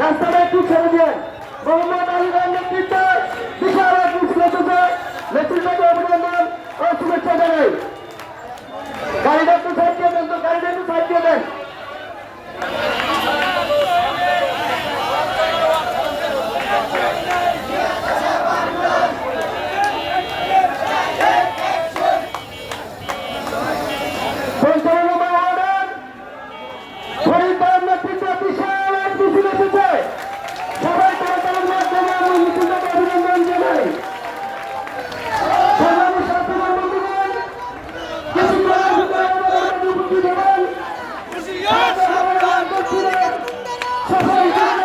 রাস্তাটা একটু ছেড়ে দেন মোহাম্মদ আলী খান নেতৃত্বে বিশাল এক মুখ্য নেতৃত্বকে অভিনন্দন ও শুভেচ্ছা জানাই। ¡Vamos,